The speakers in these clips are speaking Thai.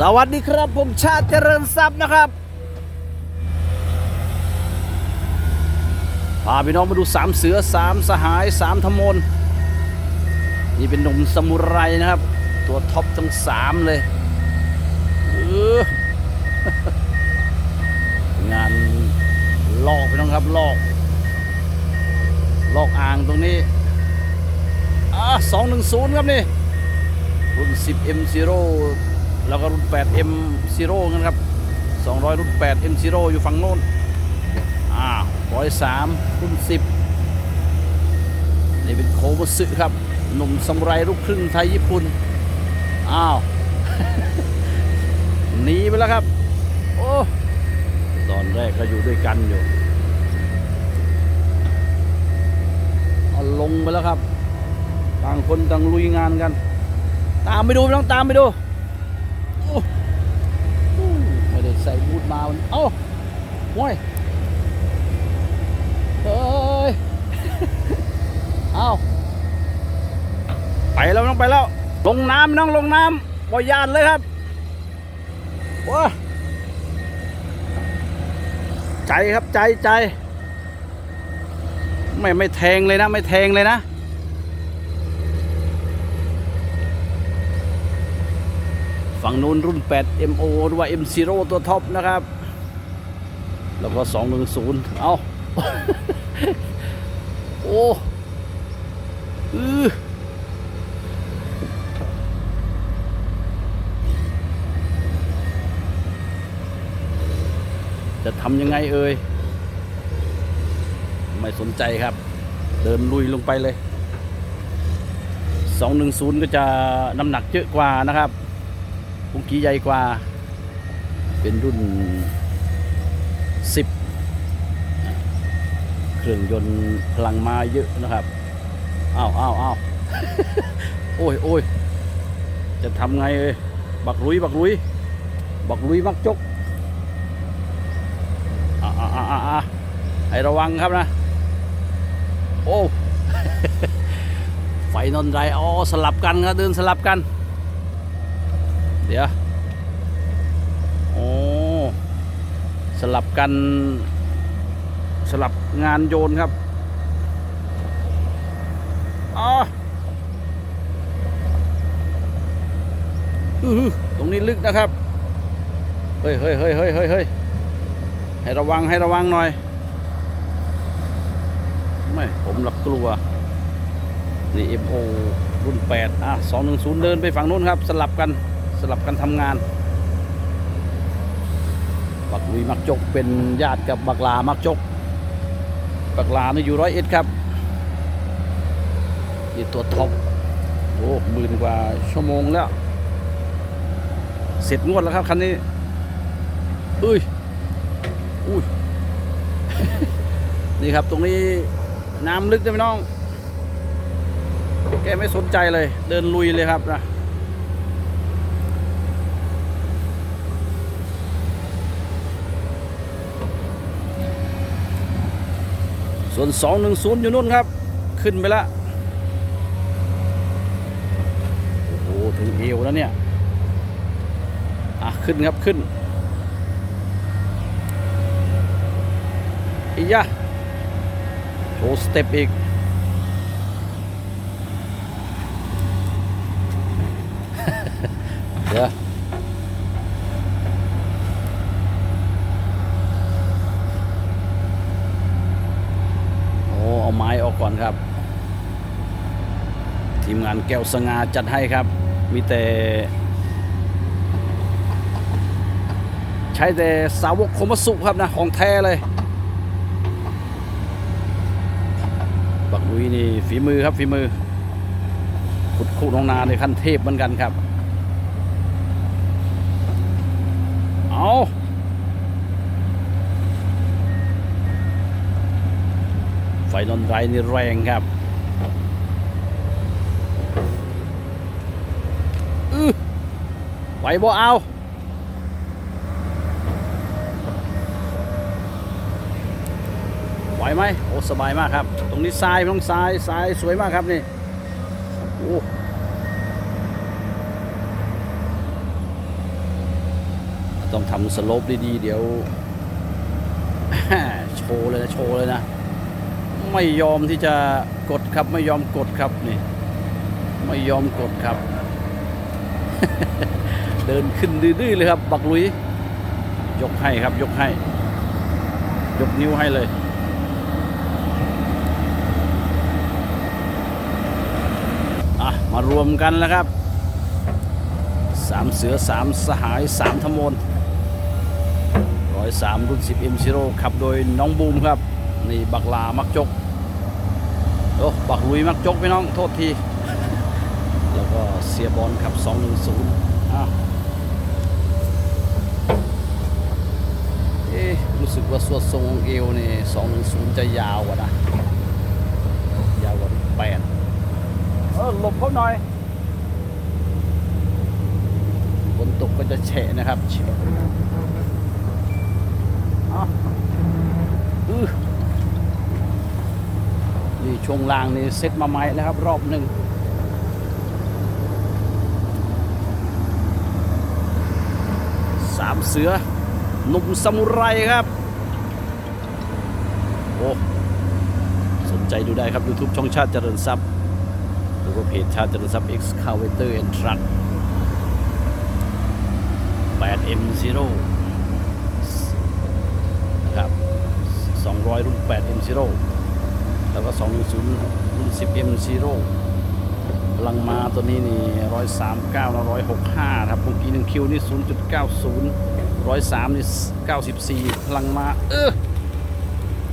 สวัสดีครับผมชาติเจริญทรัพย์นะครับพาพี่น้องมาดูสามเสือสามสหายสามธมนนี่เป็นหนุ่มสมุไรนะครับ ตัวท็อปทั้งสามเลยเอองานลอกพี่น้องครับลอก ลอกอ่างตรงนี้อะสองหนึ่งศูนย์ครับนี่รุ่น10 M0 แล้วก็รุ่น 8 M0 กันครับ 200 รุ่น 8 M0 อยู่ฝั่งโน้นอ่า103รุ่น 10 นี่เป็นโคมสึครับ หนุ่มสมุไรลูกครึ่งไทยญี่ปุ่น อ้าว หนีไปแล้วครับ โอ้ ตอนแรกก็อยู่ด้วยกันอยู่เอาลงไปแล้วครับ ต่างคนต่างลุยงานกัน ตามไปดูไม่ต้องตามไปดูาวเอ้าโว้ยเฮ้ยเอ้าไปแล้วน้องไปแล้ว ลงน้ำน้องลงน้ำปล่ยานเลยครับว้าใจครับใจใจ ไม่ไม่แทงเลยนะ ไม่แทงเลยนะ ฝั่งนู้นรุ่น 8 MO หรือว่า M0 ตัวท็อปนะครับ แล้วก็ 210 เอาโอ้อือจะทำยังไงเอ่ย ไม่สนใจครับ เดินลุยลงไปเลย 210 ก็จะน้ำหนักเยอะกว่านะครับ ปุงกี้ใหญ่กว่า เป็นรุ่น 10 เครื่องยนต์พลังมาเยอะนะครับอ้าวอ้าวอ้าวโอ้ยโอ้ยจะทำไงเอ้ยบักลุย บักลุย บักลุยมักจกอ่าอ่าอ่าอ่าให้ระวังครับนะ โอ้ ไฟนอนไรอ๋อสลับกันครับเดินสลับกัน ดี๋ยว โอ้ สลับกัน สลับงานโยนครับอ๋อตรงนี้ลึกนะครับ เฮ้ยเฮ้ยเฮ้ยเฮ้ยเฮ้ยเฮ้ยให้ระวังให้ระวังหน่อย ไม่ ผมหลับกลัว นี่ MO รุ่น 8 อะ 210 เดินไปฝั่งนู้นครับ สลับกัน สลับกันทำงาน บักลุยมักจกเป็นญาติกับบักลามักจก บักลานี่อยู่ร้อยเอ็ดครับนี่ตัวท็อปโอ้หมื่นกว่าชั่วโมงแล้ว เสร็จงวดแล้วครับคันนี้อุ้ยอุ้ยนี่ครับตรงนี้น้ำลึกนะพี่น้อง แกไม่สนใจเลย เดินลุยเลยครับนะ ส่วน 210 อยู่นู่นครับ ขึ้นไปแล้วโอ้โหถึงเอวแล้วเนี่ย อะ ขึ้นครับขึ้นอียะโชว์สเต็ปอีกเดี๋ยว โอ้ เอาไม้ อนครับ ทีมงานแก้วสงาจัดให้ครับ มีแต่ ใช้แต่สาวกคมสุครับนะ ของแท้เลยบักลุยนี่ฝีมือครับฝีมือ ขุดคู่น้องนาในขั้นเทพเหมือนกันครับ เอา ไฟนอนไรนี่แรงครับอื้อไหวบ่เอาไหวไหมโอ้สบายมากครับ ตรงนี้ทรายต้องทรายทรายสวยมากครับนี่โอ้ต้องทำสโลปดีๆ เดี๋ยว โชว์เลยนะ โชว์เลยนะ ไม่ยอมที่จะกดครับ ไม่ยอมกดครับนี่ ไม่ยอมกดครับ เดินขึ้นดื้อเลยครับ บักลุย ยกให้ครับ ยกให้ ยกนิ้วให้เลยอะมารวมกันแล้วครับสามเสือสามสหายสามธมนร้อยสามรุ่นสิบเอ็มซีโร่ขับโดยน้องบูมครับ นี่บักลามักจก อ้บักลุยมักจกพี่น้องโทษที แล้วก็เสียบอลครับ210อะเอ๊รู้สึกว่าสวดทรงของเอวนี่210จะยาวกว่านะยาวกว่าแปดเออหลบเขาหน่อยฝนตกก็จะแฉะนะครับแฉะอะอื้อ นี่ช่วงล่างนี่เซ็ตมาใหม่นะครับ รอบหนึ่งสามเสือหนุ่มซามูไรครับ โอ้ สนใจดูได้ครับ YouTube ช่องชาติเจริญทรัพย์หรือว่าเพจชาติเจริญทรัพย์ Excavator and Truck 8M0 นะครับ 200 รุ่น 8M0 แล้วก็210รุ่น 10M0 พลังมาตัวนี้นี่139แล้ว165ครับเมื่อกี้1คิวนี่0.90 103นี่94พลังมา เออ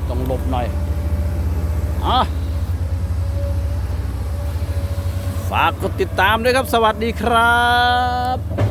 ต้องหลบหน่อยอะฝากกดติดตามด้วยครับ สวัสดีครับ